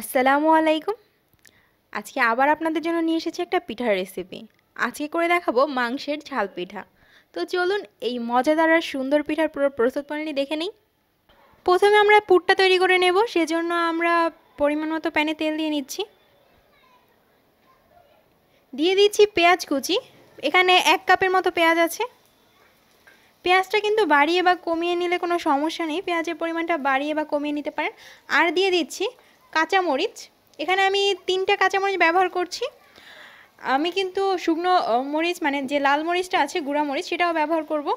আসসালামু আলাইকুম। আজকে আবার আপনাদের জন্য নিয়ে এসেছি একটা পিঠার রেসিপি আজকে করে দেখাবো মাংসের ঝাল পিঠা। তো চলুন এই মজাদার আর সুন্দর পিঠার পুরো প্রস্তুত প্রণালী দেখে নিই। প্রথমে আমরা পুরটা তৈরি করে নেব, সেজন্য আমরা পরিমাণ মতো প্যানে তেল দিয়ে নিচ্ছি। দিয়ে দিচ্ছি পেঁয়াজ কুচি। এখানে এক কাপের মতো পেঁয়াজ আছে। পেঁয়াজটা কিন্তু বাড়িয়ে বা কমিয়ে নিলে কোনো সমস্যা নেই। পেঁয়াজের পরিমাণটা বাড়িয়ে বা কমিয়ে নিতে পারেন। আর দিয়ে দিচ্ছি কাঁচামরিচ। এখানে আমি তিনটে কাঁচামরিচ ব্যবহার করছি। আমি কিন্তু শুকনো মরিচ মানে যে লাল মরিচটা আছে, গুঁড়া মরিচ, সেটাও ব্যবহার করব।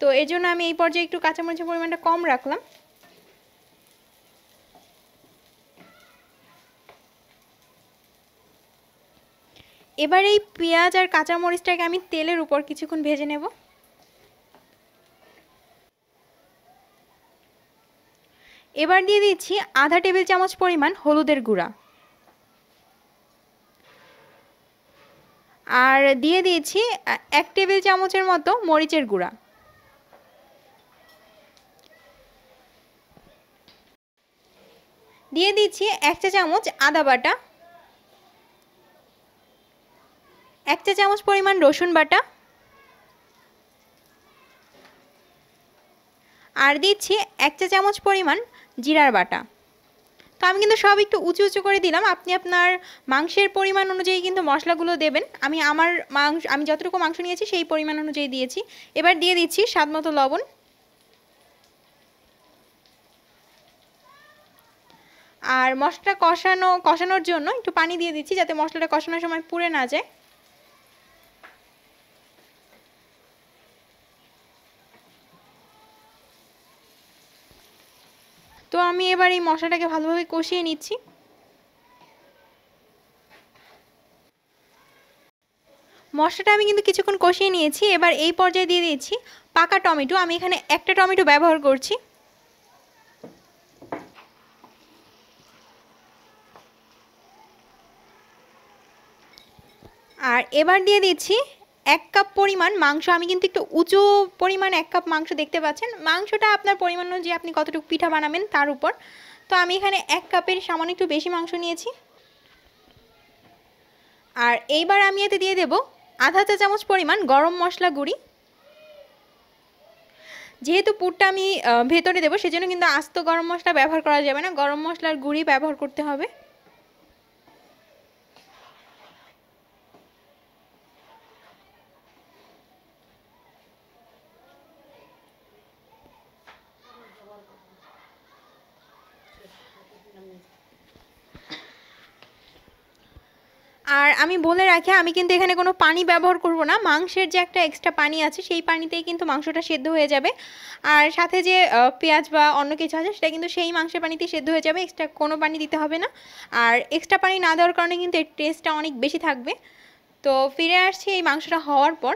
তো এই জন্য আমি এই পর্যায়ে একটু কাঁচামরিচের পরিমাণটা কম রাখলাম। এবার এই পেঁয়াজ আর কাঁচামরিচটাকে আমি তেলের উপর কিছুক্ষণ ভেজে নেব। এবার দিয়ে দিচ্ছি আধা টেবিল চামচ পরিমাণ হলুদের গুঁড়া। আর দিয়ে দিয়েছি এক টেবিল চামচের মতো মরিচের গুঁড়া। দিয়ে দিচ্ছি এক চা চামচ আদা বাটা, এক চা চামচ পরিমাণ রসুন বাটা, আর দিচ্ছি এক চা চামচ পরিমাণ জিরার বাটা। তো আমি কিন্তু সব একটু উঁচু উঁচু করে দিলাম। আপনি আপনার মাংসের পরিমাণ অনুযায়ী কিন্তু মশলাগুলো দেবেন। আমি আমার মাংস, আমি যতটুকু মাংস নিয়েছি সেই পরিমাণ অনুযায়ী দিয়েছি। এবার দিয়ে দিচ্ছি স্বাদ মতো লবণ। আর মশলা কষানো, কষানোর জন্য একটু পানি দিয়ে দিচ্ছি যাতে মশলাটা কষানোর সময় পুড়ে না যায়। তো আমি এবার এই মশলাটাকে ভালোভাবে কষিয়ে নিচ্ছি। মশলাটা আমি কিন্তু কিছুক্ষণ কষিয়ে নিয়েছি, এবার এই পর্যায়ে দিয়ে দিয়েছি পাকা টমেটো। আমি এখানে একটা টমেটো ব্যবহার করছি। আর এবার দিয়ে দিচ্ছি এক কাপ পরিমাণ মাংস, আমি কিন্তু একটু উঁচু পরিমাণ এক কাপ মাংস দেখতে পাচ্ছেন। মাংসটা আপনার পরিমাণ অনুযায়ী আপনি কতটুকু পিঠা বানাবেন তার উপর। তো আমি এখানে এক কাপের সামান্য একটু বেশি মাংস নিয়েছি। আর এইবার আমি এতে দিয়ে দেব আধা চা চামচ পরিমাণ গরম মশলা গুঁড়ি। যেহেতু পুরটা আমি ভেতরে দেবো, সেজন্য কিন্তু আস্ত গরম মশলা ব্যবহার করা যাবে না। গরম মশলার গুঁড়ি ব্যবহার করতে হবে। আর আমি বলে রাখি, আমি কিন্তু এখানে কোনো পানি ব্যবহার করব না। মাংসের যে একটা এক্সট্রা পানি আছে, সেই পানিতেই কিন্তু মাংসটা সেদ্ধ হয়ে যাবে। আর সাথে যে পেঁয়াজ বা অন্য কিছু আছে, সেটা কিন্তু সেই মাংসের পানিতেই সেদ্ধ হয়ে যাবে। এক্সট্রা কোনো পানি দিতে হবে না। আর এক্সট্রা পানি না দেওয়ার কারণে কিন্তু এর টেস্টটা অনেক বেশি থাকবে। তো ফিরে আসছি এই মাংসটা হওয়ার পর।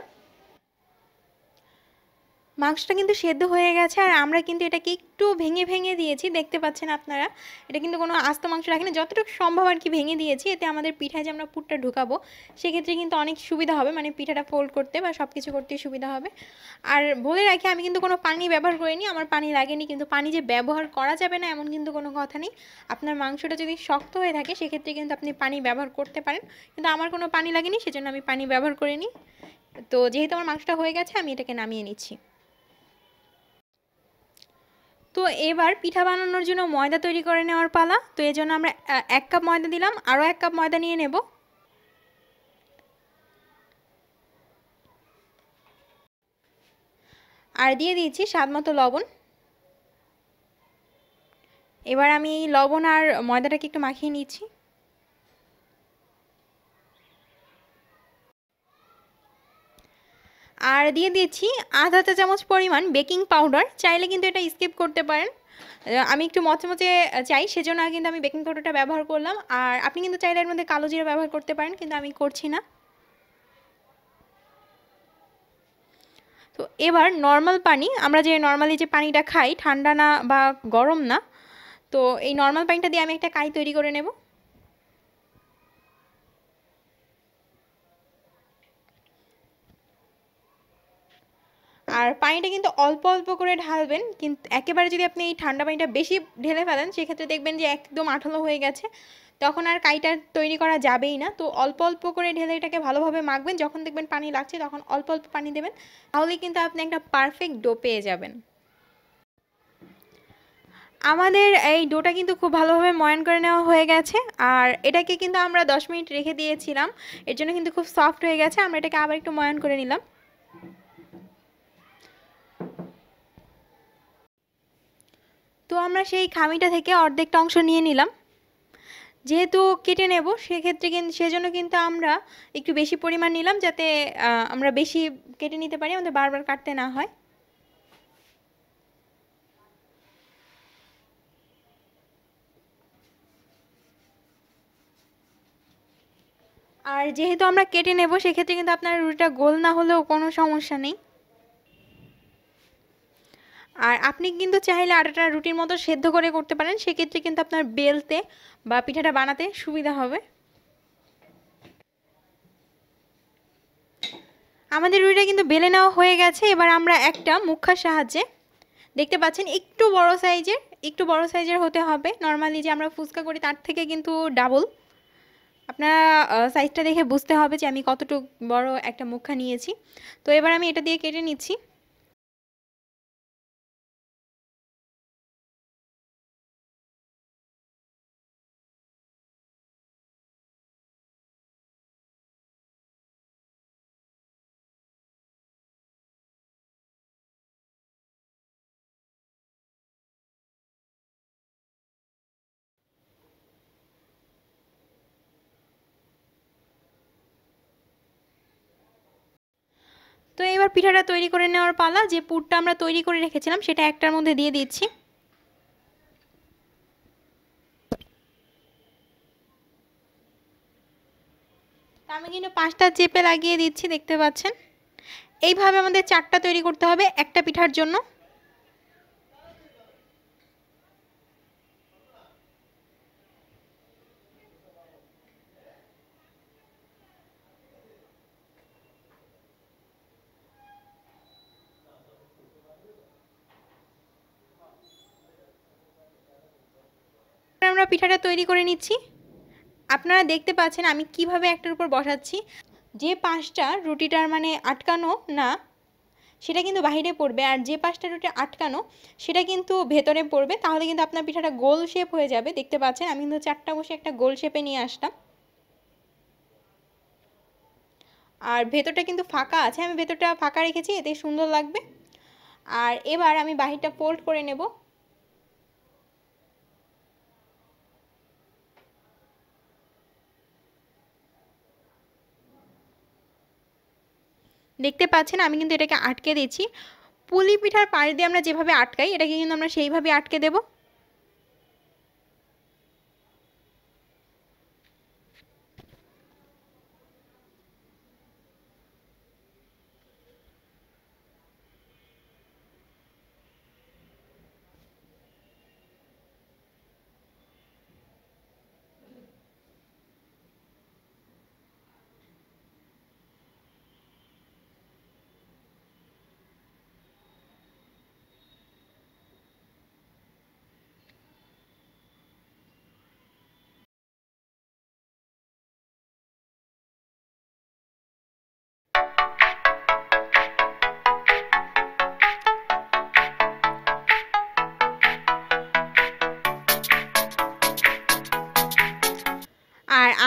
মাংসটা কিন্তু সেদ্ধ হয়ে গেছে আর আমরা কিন্তু এটাকে একটু ভেঙে ভেঙে দিয়েছি, দেখতে পাচ্ছেন আপনারা। এটা কিন্তু কোনো আস্ত মাংস রাখিনি, যতটুকু সম্ভব আর কি ভেঙে দিয়েছি। এতে আমাদের পিঠায় যে আমরা পুরটা ঢুকাবো, সেক্ষেত্রে কিন্তু অনেক সুবিধা হবে মানে পিঠাটা ফোল্ড করতে বা সব কিছু করতে সুবিধা হবে। আর বলে রাখি, আমি কিন্তু কোনো পানি ব্যবহার করিনি, আমার পানি লাগেনি, কিন্তু পানি যে ব্যবহার করা যাবে না, এমন কিন্তু কোনো কথা নেই। আপনার মাংসটা যদি শক্ত হয়ে থাকে, সেক্ষেত্রে কিন্তু আপনি পানি ব্যবহার করতে পারেন। কিন্তু আমার কোনো পানি লাগেনি, সেজন্য আমি পানি ব্যবহার করিনি। তো যেহেতু আমার মাংসটা হয়ে গেছে, আমি এটাকে নামিয়ে নিচ্ছি। তো এবার পিঠা বানানোর জন্য ময়দা তৈরি করে নেওয়ার পালা। তো এই জন্য আমরা এক কাপ ময়দা দিলাম, আরও এক কাপ ময়দা নিয়ে নেব। আর দিয়ে দিয়েছি স্বাদ মতো লবণ। এবার আমি লবণ আর ময়দাটাকে একটু মাখিয়ে নিচ্ছি। আর দিয়ে দিচ্ছি আধা চা চামচ পরিমাণ বেকিং পাউডার। চাইলে কিন্তু এটা স্কিপ করতে পারেন। আমি একটু মচমচে চাই, সেজন্য কিন্তু আমি বেকিং পাউডারটা ব্যবহার করলাম। আর আপনি কিন্তু চাইলে এর মধ্যে কালো জিরা ব্যবহার করতে পারেন, কিন্তু আমি করছি না। তো এবার নর্মাল পানি, আমরা যে নর্মালি যে পানিটা খাই, ঠান্ডা না বা গরম না, তো এই নর্মাল পানিটা দিয়ে আমি একটা কাই তৈরি করে নেব। আর পানিটা কিন্তু অল্প অল্প করে ঢালবেন কিন্তু একেবারে যদি আপনি এই ঠান্ডা পানিটা বেশি ঢেলে ফেলেন, সেক্ষেত্রে দেখবেন যে একদম আঠালো হয়ে গেছে। তখন আর কাইটা তৈরি করা যাবেই না। তো অল্প অল্প করে ঢেলে এটাকে ভালোভাবে মাখবেন। যখন দেখবেন পানি লাগছে, তখন অল্প অল্প পানি দেবেন। তাহলেই কিন্তু আপনি একটা পারফেক্ট ডো পেয়ে যাবেন। আমাদের এই ডোটা কিন্তু খুব ভালোভাবে ময়ান করে নেওয়া হয়ে গেছে। আর এটাকে কিন্তু আমরা দশ মিনিট রেখে দিয়েছিলাম। এর জন্য কিন্তু খুব সফট হয়ে গেছে। আমরা এটাকে আবার একটু ময়ান করে নিলাম। তো আমরা সেই খামিটা থেকে অর্ধেকটা অংশ নিয়ে নিলাম। যেহেতু কেটে নেব, সেক্ষেত্রে কিন্তু সেজন্য কিন্তু আমরা একটু বেশি পরিমাণ নিলাম যাতে আমরা বেশি কেটে নিতে পারি, আমাদের বারবার কাটতে না হয়। আর যেহেতু আমরা কেটে নেব, সেক্ষেত্রে কিন্তু আপনার রুটিটা গোল না হলেও কোনো সমস্যা নেই। আর আপনি কিন্তু চাইলে আটাটা রুটির মতো সেদ্ধ করে করতে পারেন। সেক্ষেত্রে কিন্তু আপনার বেলতে বা পিঠাটা বানাতে সুবিধা হবে। আমাদের রুটিটা কিন্তু বেলে নেওয়া হয়ে গেছে। এবার আমরা একটা মুখার সাহায্যে দেখতে পাচ্ছেন একটু বড় সাইজের, একটু বড় সাইজের হতে হবে। নর্মালি যে আমরা ফুচকা করি তার থেকে কিন্তু ডাবল আপনারা সাইজটা দেখে বুঝতে হবে যে আমি কতটুকু বড় একটা মুখা নিয়েছি। তো এবার আমি এটা দিয়ে কেটে নিচ্ছি। তো এবার পিঠাটা তৈরি করে নেওয়ার পালা, যে পুরটা আমরা তৈরি করে রেখেছিলাম সেটা একটার মধ্যে দিয়ে দিচ্ছি। আমি কিন্তু পাঁচটা চেপে লাগিয়ে দিচ্ছি, দেখতে পাচ্ছেন। এইভাবে আমাদের চারটা তৈরি করতে হবে একটা পিঠার জন্য। আমরা পিঠাটা তৈরি করে নিচ্ছি। আপনারা দেখতে পাচ্ছেন আমি কীভাবে একটার উপর বসাচ্ছি। যে পাঁচটা রুটিটার মানে আটকানো না, সেটা কিন্তু বাহিরে পড়বে। আর যে পাঁচটা রুটি আটকানো, সেটা কিন্তু ভেতরে পড়বে। তাহলে কিন্তু আপনার পিঠাটা গোল শেপ হয়ে যাবে। দেখতে পাচ্ছেন, আমি কিন্তু চারটা বসে একটা গোল শেপে নিয়ে আসলাম। আর ভেতরটা কিন্তু ফাঁকা আছে। আমি ভেতরটা ফাঁকা রেখেছি, এতে সুন্দর লাগবে। আর এবার আমি বাহিরটা ফোল্ড করে নেব। দেখতে পাচ্ছেন, আমি কিন্তু এটাকে আটকে দিচ্ছি। পুলি পিঠার পাশ দিয়ে আমরা যেভাবে আটকাই, এটাকে কিন্তু আমরা সেইভাবে আটকে দেবো।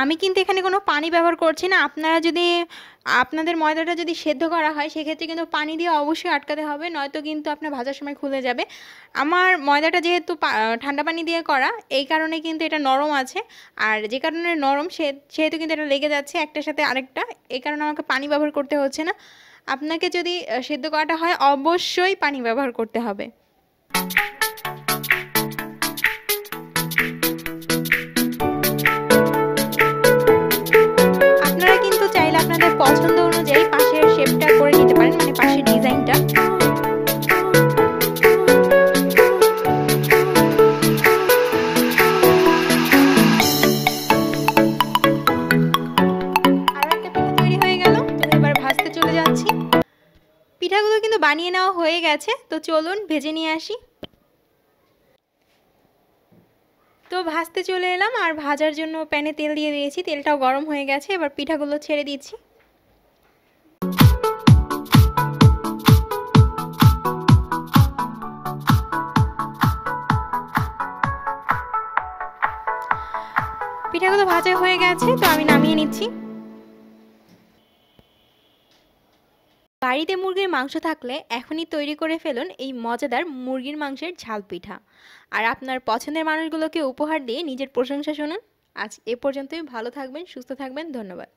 আমি কিন্তু এখানে কোনো পানি ব্যবহার করছি না। আপনারা যদি, আপনাদের ময়দাটা যদি সেদ্ধ করা হয়, সেক্ষেত্রে কিন্তু পানি দিয়ে অবশ্যই আটকাতে হবে, নয়তো কিন্তু আপনার ভাজার সময় খুলে যাবে। আমার ময়দাটা যেহেতু ঠান্ডা পানি দিয়ে করা, এই কারণে কিন্তু এটা নরম আছে। আর যে কারণে নরম, সে, সেহেতু কিন্তু এটা লেগে যাচ্ছে একটার সাথে আরেকটা, এই কারণে আমাকে পানি ব্যবহার করতে হচ্ছে না। আপনাকে যদি সেদ্ধ করাটা হয়, অবশ্যই পানি ব্যবহার করতে হবে। পছন্দ অনুযায়ী পাশের শেপটা করে নিতে পারেন মানে পাশের ডিজাইনটা পিঠাগুলো কিন্তু বানিয়ে নেওয়া হয়ে গেছে, তো চলুন ভেজে নিয়ে আসি। তো ভাজতে চলে এলাম, আর ভাজার জন্য প্যানে তেল দিয়ে দিয়েছি, তেলটাও গরম হয়ে গেছে, এবার পিঠাগুলো ছেড়ে দিচ্ছি। পিঠাগুলো ভাজা হয়ে গেছে, তো আমি নামিয়ে নিচ্ছি। বাড়িতে মুরগির মাংস থাকলে এখনই তৈরি করে ফেলুন এই মজাদার মুরগির মাংসের ঝাল পিঠা। আর আপনার পছন্দের মানুষগুলোকে উপহার দিয়ে নিজের প্রশংসা শুনুন। আজ এ পর্যন্তই, ভালো থাকবেন, সুস্থ থাকবেন, ধন্যবাদ।